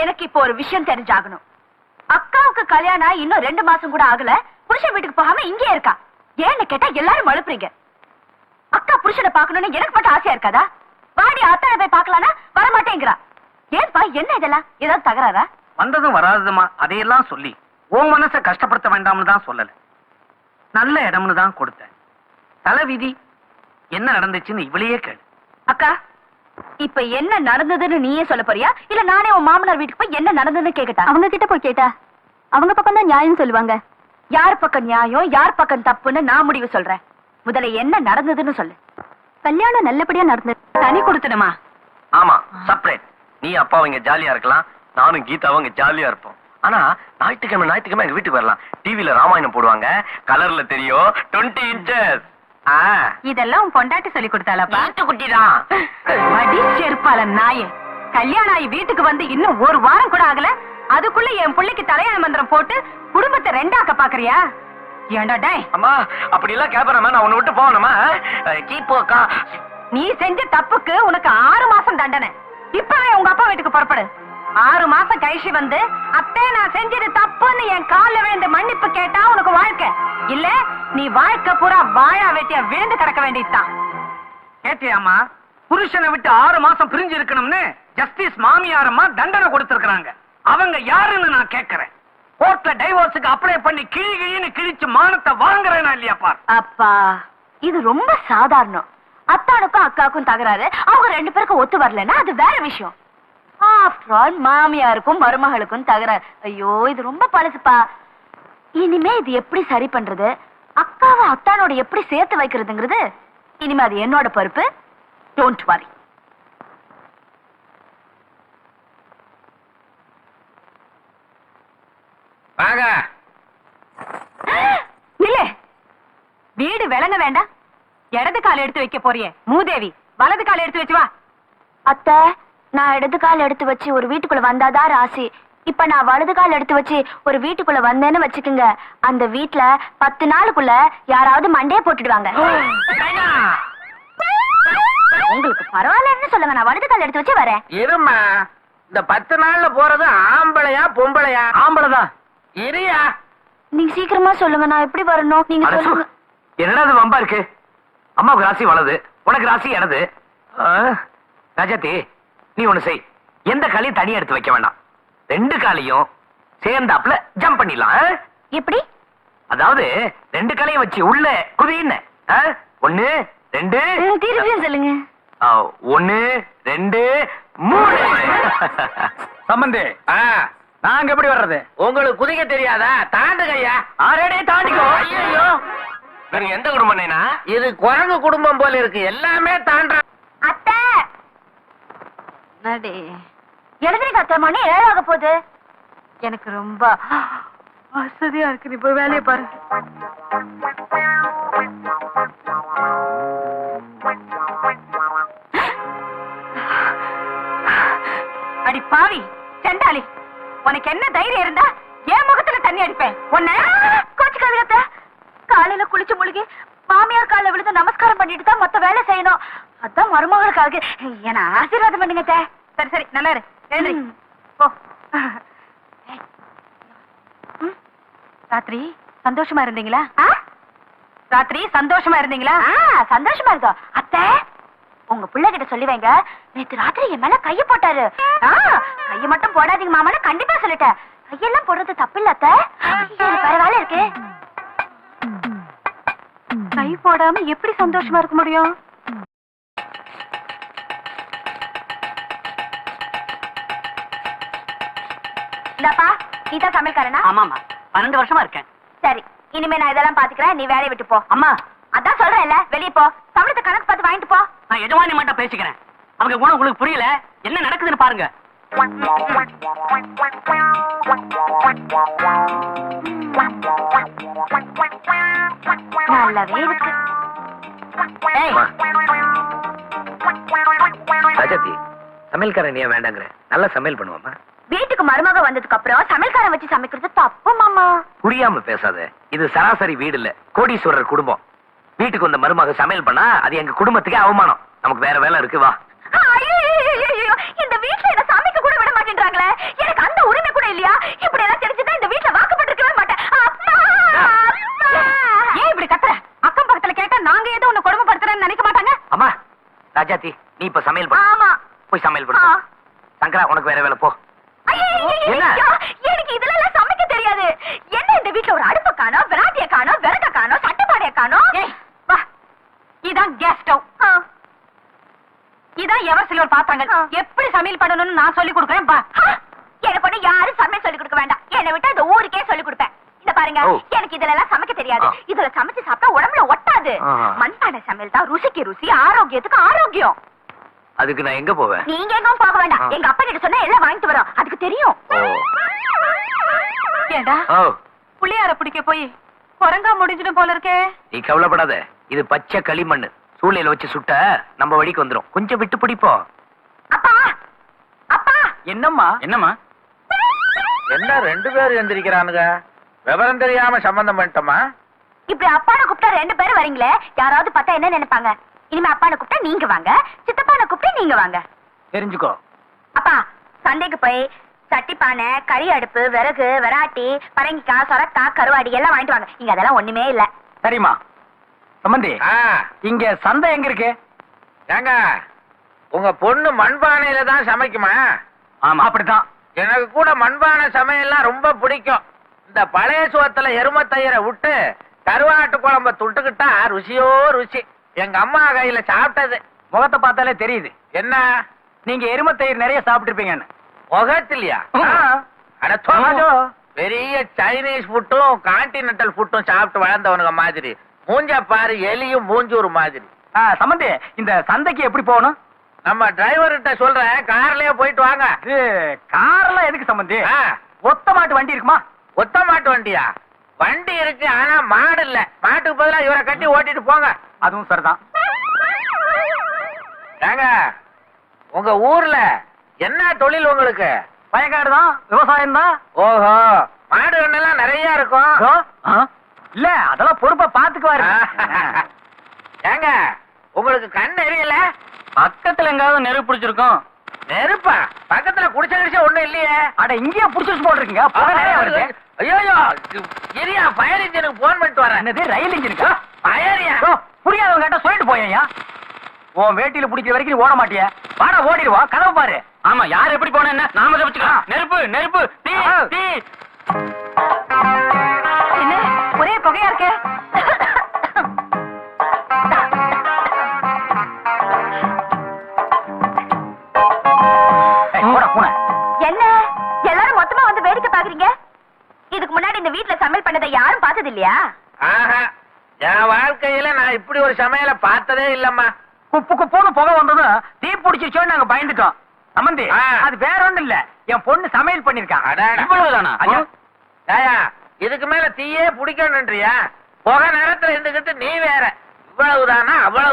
எனக்கு இப்போ ஒரு விஷயம் தெரிஞ்சாகணும். அக்காவுக்கு கல்யாணம் இன்னும் ரெண்டு மாசம் கூட ஆகல. புருஷன் வீட்டுக்கு போகாம இங்கே இருக்கா? ஏன்னு கேட்டா எல்லாரும் மழுப்புறீங்க. அக்கா புருஷனை பார்க்கணும்னு எனக்கு மட்டும் ஆசையா இருக்காதா? வாடி அத்தானை போய் பார்க்கலானா வரமாட்டேங்கிறா. ஏன்பா என்ன இதெல்லாம்? ஏதாவது தகராறா? வந்ததும் வராததுமா? அதையெல்லாம் சொல்லி உன் மனசை கஷ்டப்படுத்த வேண்டாம்னு தான் சொல்லல. நல்ல இடம்னு தான் கொடுத்தேன். தலைவிதி என்ன நடந்துச்சுன்னு இவளையே கேளு. அக்கா இப்ப என்ன நடந்ததுன்னு நீயே சொல்ல போறியா? இல்ல நானே உன் மாமனார் வீட்டுக்கு போய் என்ன நடந்ததுன்னு கேக்கட்டா? அவங்க கிட்ட போய் கேட்டா. அவங்க பக்கம் தான் நியாயம் சொல்லுவாங்க. யார் பக்கம் நியாயம் யார் பக்கம் தப்புன்னு நான் முடிவு சொல்றேன். முதல்ல என்ன நடந்ததுன்னு சொல்லு. கல்யாணம் நல்லபடியா நடந்தது. தனி கொடுத்துடுமா? ஆமா செப்பரேட் நீ அப்பா அவங்க ஜாலியா இருக்கலாம். நானும் கீதாவும் அங்க ஜாலியா இருப்போம். ஆனா ஞாயிற்றுக்கிழமை ஞாயிற்றுக்கிழமை எங்க வீட்டுக்கு வரலாம். டிவில ராமாயணம் போடுவாங்க. கலர்ல தெரியும். டுவெண்ட்டி இன்ச்சஸ் இதெல்லாம் பொண்டாட்டி சொல்லி கொடுத்தாளப்பா. குட்டி தான் அடி செருப்பால நாயே. கல்யாணம் ஆகி வீட்டுக்கு வந்து இன்னும் ஒரு வாரம் கூட ஆகல. அதுக்குள்ள என் பிள்ளைக்கு தலையாண மந்திரம் போட்டு குடும்பத்தை ரெண்டாக்க பாக்குறியா? ஏண்டா டேய். அம்மா அப்படி எல்லாம் கேப்பறமா நான் உன்னை விட்டு போகணுமா? கீப்போக்கா நீ செஞ்ச தப்புக்கு உனக்கு ஆறு மாசம் தண்டனை. இப்பவே உங்க அப்பா வீட்டுக்கு புறப்படு. ஆறு மாசம் கழிச்சு வந்து அத்தே நான் செஞ்சது தப்புன்னு என் கால்ல விழுந்து மன்னிப்பு கேட்டா உனக்கு வாழ்க்கை. இல்ல நீ வாழ்க்கை பூரா வாழா வெட்டியா விழுந்து கிடக்க வேண்டியதுதான். கேட்டியாமா புருஷனை விட்டு ஆறு மாசம் பிரிஞ்சு இருக்கணும்னு ஜஸ்டிஸ் மாமியாரம்மா தண்டனை கொடுத்திருக்காங்க அவங்க யாருன்னு நான் கேட்கறேன். கோர்ட்ல டைவோர்ஸுக்கு அப்ளை பண்ணி கிழி கிழின்னு கிழிச்சு மானத்தை வாங்குறேனா இல்லையா பார்? அப்பா இது ரொம்ப சாதாரணம். அத்தானுக்கும் அக்காவுக்கும் தகராறு. அவங்க ரெண்டு பேருக்கும் ஒத்து வரலன்னா அது வேற விஷயம். ஆஃப்டர் ஆல் மாமியாருக்கும் மருமகளுக்கும் தகராறு ஐயோ இது ரொம்ப பழசுப்பா. இனிமே இது எப்படி சரி பண்றது? அக்காவை அத்தானோட எப்படி சேர்த்து வைக்கிறதுங்கிறது? இனிமே அது என்னோட பொறுப்பு. டோன்ட் வரி வாங்க. நில்லு வீடு விளங்க வேண்டாம். இடது கால் எடுத்து வைக்க போறியே. மூதேவி வலது கால் எடுத்து வச்சு வா. அத்தை நான் இடது கால் எடுத்து வச்சு ஒரு வீட்டுக்குள்ள வந்தாதான் ராசி. இப்ப நான் வலது கால் எடுத்து வச்சு ஒரு வீட்டுக்குள்ள வந்தேன்னு வச்சுக்குங்க. அந்த வீட்ல பத்து நாளுக்குள்ள யாராவது மண்டையை போட்டுடுவாங்க. உங்களுக்கு பரவாயில்லன்னு சொல்லுங்க நான் வலது கால் எடுத்து வச்சு வரேன். இருமா இந்த பத்து நாள்ல போறது ஆம்பளையா பொம்பளையா? ஆம்பளைதான் இரியா. நீங்க சீக்கிரமா சொல்லுங்க நான் எப்படி வரணும்? நீங்க சொல்லுங்க. என்னடா இது வம்பா இருக்கு? அம்மாவுக்கு ராசி வலது உனக்கு ராசி எனது. ஆ, ராஜாத்தி நீ ஒண்ணு செய். எந்த காலையும் தனியா எடுத்து வைக்க வேண்டாம். ரெண்டு காலையும் சேர்ந்தாப்புல ஜம்ப் பண்ணிடலாம்? எப்படி? அதாவது ரெண்டு காலையும் வச்சு உள்ள குதின்னு? ஒண்ணு ரெண்டு. சொல்லுங்க. ஒண்ணு ரெண்டு மூணு. சம்பந்தி நாங்க எப்படி வர்றது? உங்களுக்கு குதிக்க தெரியாதா? தாண்டுங்க ஐயா ஆறே தாண்டிக்கோ. ஐயோ எந்த குடும்பம் இது குரங்கு குடும்பம் போல இருக்கு. எல்லாமே தாண்ட. நடி எழுதுறீங்க அத்தை மணி ஏழாக போகுது? எனக்கு ரொம்ப வசதியா இருக்கு. நீ போய் வேலையை பாரு. அடி பாவி செண்டாளி உனக்கு என்ன தைரியம் இருந்தா என் முகத்துல தண்ணி அடிப்பேன். உன்ன கோச்சுக்காதீங்க காலையில குளிச்சு முழுகி மாமியார் காலைல விழுந்து நமஸ்காரம் பண்ணிட்டு தான் மொத்த வேலை செய்யணும். அதான் மருமகளுக்காக. என்ன ஆசீர்வாதம் பண்ணுங்க. சரி சரி நல்லா இரு. எழுந்திரி. போ. ராத்திரி சந்தோஷமா இருந்தீங்களா? ராத்திரி சந்தோஷமா இருந்தீங்களா? சந்தோஷமா இருந்தோம். அத்தை உங்க பிள்ளை கிட்ட சொல்லி வைங்க. நேத்து ராத்திரி என் மேல கைய போட்டாரு. கைய மட்டும் போடாதீங்க மாமான்னு கண்டிப்பா சொல்லிட்டேன். கையெல்லாம் போடுறது தப்பு இல்ல அத்தை பரவாயில்ல இருக்கு. கை போடாம எப்படி சந்தோஷமா இருக்க முடியும்? இந்தாப்பா நீதான் சமையல்காரனா? ஆமாமா பன்னெண்டு வருஷமா இருக்கேன். சரி இனிமே நான் இதெல்லாம் பாத்துக்கிறேன் நீ வேலையை விட்டு போ. அம்மா. அதான் சொல்றேன்ல வெளிய போ. சம்பளத்தை கணக்கு பார்த்து வாங்கிட்டு போ. நான் எஜமானி மட்டும் பேசிக்கிறேன். அவங்க குணம் உங்களுக்கு புரியல என்ன நடக்குதுன்னு பாருங்க. நல்லாவே இருக்கு. ஏய், ராஜாத்தி சமையல்காரன் ஏன் வேண்டாங்கிற. நல்லா சமையல் பண்ணுவாமா வீட்டுக்கு மருமக வந்ததுக்கு அப்புறம் சமையல்காரன் வச்சு சமைக்கிறது தப்பு மாமா. புரியாம பேசாத. இது சராசரி வீடு இல்ல. கோடீஸ்வரர் குடும்பம். வீட்டுக்கு வந்த மருமக சமையல் பண்ணா அது எங்க குடும்பத்துக்கே அவமானம். நமக்கு வேற வேலை இருக்கு வா. இந்த வீட்டுல இதை சமைக்க கூட விட மாட்டேன்றாங்களே? எனக்கு அந்த உரிமை கூட இல்லையா? இப்படி எல்லாம் தெரிஞ்சுதான் இந்த வீட்டுல வாக்கப்பட்டிருக்கவே மாட்டேன். ஏன் இப்படி கத்துற? அக்கம் பக்கத்துல கேட்டா நாங்க ஏதோ உன்னை கொடுமைப்படுத்துறேன்னு நினைக்க மாட்டாங்க? அம்மா ராஜாத்தி நீ இப்ப சமையல் பண்ண. போய் சமையல் பண்ண. சங்கரா உனக்கு வேற வேலை போ. பாத்திரங்கள் எப்படி சமையல் பண்ணணும்னு நான் சொல்லி கொடுக்குறேன் பா. எனக்கு ஒண்ணு யாரும் சமையல் சொல்லி கொடுக்க வேண்டாம். என்னை விட்டு இந்த ஊருக்கே சொல்லி கொடுப்பேன். இந்த பாருங்க. எனக்கு இதுல எல்லாம் சமைக்க தெரியாது. இதுல சமைச்சு சாப்பிட்டா உடம்புல ஒட்டாது. மண்பானை சமையல் தான் ருசிக்கு ருசி ஆரோக்கியத்துக்கு ஆரோக்கியம். அதுக்கு நான் எங்க போவேன்? நீங்க எங்கும் போக வேண்டாம். எங்க அப்பா கிட்ட சொன்னா எல்லாம் வாங்கிட்டு வரோம். அதுக்கு தெரியும். ஏண்டா? ஓ. புளியார பிடிக்க போய் குரங்கா முடிஞ்சிடும் போல இருக்கே. நீ கவலைப்படாத. இது பச்சை களிமண் சூளையில வச்சு சுட்ட நம்ம வழிக்கு வந்துரும். கொஞ்சம் விட்டு பிடிப்போம். என்னம்மா? என்னம்மா? என்ன ரெண்டு பேரும் எந்திரிக்கிறானுங்க? விவரம் தெரியாம சம்பந்தம் பண்ணிட்டோமா? இப்படி அப்பானை கூப்பிட்டா ரெண்டு பேரும் வரீங்களே? யாராவது பார்த்தா என்ன நினைப்பாங்க? இனிமே அப்பானை கூப்பிட்டா நீங்க வாங்க. சித்தப்பானை கூப்பிட்டா நீங்க வாங்க. தெரிஞ்சுக்கோ. அப்பா சந்தைக்கு போய் சட்டி பானை கறி அடுப்பு விறகு விராட்டி பரங்கிக்காய் சொரக்காய் கருவாடி எல்லாம் வாங்கிட்டு வாங்க. இங்க அதெல்லாம் ஒண்ணுமே இல்ல. சரிம்மா. சம்பந்தி ஆ, இங்க சந்தை எங்க இருக்கு? ஏங்க உங்க பொண்ணு மண்பானையில தான் சமைக்குமா? ஆமா. அப்படித்தான். எனக்கு கூட மண்பானை சமையல்லாம் ரொம்ப பிடிக்கும். இந்த பழைய சோத்துல எருமத்தயிரை விட்டு கருவாட்டு குழம்ப தொட்டுக்கிட்டா ருசியோ ருசி. எங்க அம்மா கையில சாப்பிட்டது. முகத்தை பார்த்தாலே தெரியுது. என்ன? நீங்க எருமத்தயிர் நிறைய சாப்பிட்டுருப்பீங்கன்னு. முகத்திலையா. பெரிய சைனீஸ் ஃபுட்டும் கான்டினென்டல் ஃபுட்டும் சாப்பிட்டு வளர்ந்தவனுங்க மாதிரி. மூஞ்ச பாரு எலியும் மூஞ்சூர் மாதிரி. சம்பந்தி இந்த சந்தைக்கு எப்படி போகணும்? நம்ம டிரைவர்கிட்ட சொல்றேன் கார்லயே போயிட்டு வாங்க. இது கார்லாம் எதுக்கு சம்பந்தி? ஆ, ஒத்த மாட்டு வண்டி இருக்குமா? ஒத்த மாட்டு வண்டியா? வண்டி இருக்கு ஆனா மாடு இல்ல. மாட்டுக்கு பதிலா இவரை கட்டி ஓட்டிட்டு போங்க. அதுவும் சரிதான். ஏங்க உங்க ஊர்ல என்ன தொழில் உங்களுக்கு? வயக்காடு தான் விவசாயம் தான் ஓஹோ மாடு கண்ணெல்லாம் நிறைய இருக்கும். இல்ல அதெல்லாம் பொறுப்பா பாத்துக்குவாரு ஏங்க எங்காவது நெருப்பு பிடிச்சிருக்கோம். நெருப்பா? பக்கத்துல குடிச்ச குடிச்ச ஒண்ணும் இல்லையே. அட இங்கேயே புடிச்சிட்டு போட்டுருக்கீங்க. புகை நிறைய வருது. ஐயோ இரியா ஃபயர் இன்ஜினுக்கு போன் பண்ணிட்டு வரேன். என்னது ரயில் இன்ஜினுக்கா? ஃபயரியா புரியாதவங்க கிட்ட சொல்லிட்டு போயா உன் வேட்டியில பிடிக்கிற வரைக்கும் ஓட மாட்டிய. வாடா ஓடிடுவா. கதவை பாரு. ஆமா யார் எப்படி போன என்ன நாம தப்பிச்சுக்கலாம். நெருப்பு நெருப்பு. தீ தீ. பார்த்தது இல்லையா ஆஹா என் வாழ்க்கையில நான் இப்படி ஒரு சமையலை பார்த்ததே இல்லம்மா. குப்பு குப்புன்னு புகை வந்ததும் தீ பிடிச்சிருச்சோன்னு நாங்க பயந்துட்டோம். சம்பந்தி ஆ. அது வேற ஒண்ணும் இல்ல. என் பொண்ணு சமையல் பண்ணிருக்கான். இவ்வளவுதானா? ஐயோ. இதுக்கு மேல தீயே பிடிக்கணுன்றியா புகை நேரத்துல இருந்துகிட்டு நீ வேற. இவ்வளவுதானா? அவ்வளவு